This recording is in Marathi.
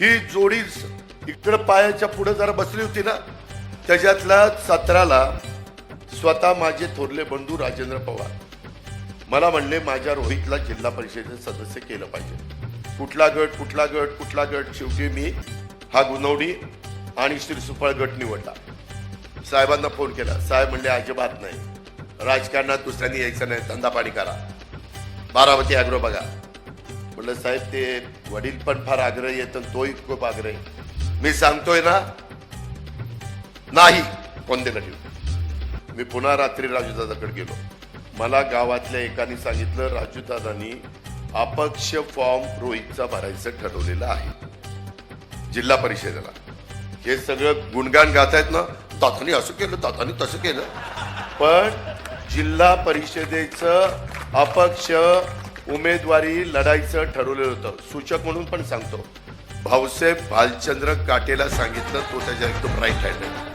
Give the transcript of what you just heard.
ही जोडी इकडं पायाच्या पुढे जरा बसली होती ना त्याच्यातल्या सत्राला स्वतः माझे थोरले बंधू राजेंद्र पवार. मला म्हणले माझ्या रोहितला जिल्हा परिषदेचे सदस्य केलं पाहिजे. कुठला गट कुठला गट कुठला गट? शेवटी मी हा गुणवडी आणि श्रीसुफळ गट निवडला. साहेबांना फोन केला. साहेब म्हणले अजिबात नाही. राजकारणात दुसऱ्यांनी यायचं नाही. धंदा पाणी करा. बारामती ॲग्रो बघा. म्हटलं साहेब ते वडील पण फार आग्रही आहेत आणि तोही खूप आग्रही मी सांगतोय ना नाही कोणते ठेवू मी पुन्हा रात्री राजूदादाकडे गेलो. मला गावातल्या एकाने सांगितलं राजूदादांनी अपक्ष फॉर्म रोहितचा भरायचं ठरवलेलं आहे जिल्हा परिषदेला. हे सगळं गुणगान गातायत ना तातानी असं केलं तातानी तसं केलं. पण जिल्हा परिषदेचं अपक्ष उमेदवारी लढायचं ठरवलेलं होतं. सूचक म्हणून पण सांगतो. भाऊसाहेब भालचंद्र काटेला सांगितलं तो त्याच्या एकदम राईट हँड आहे.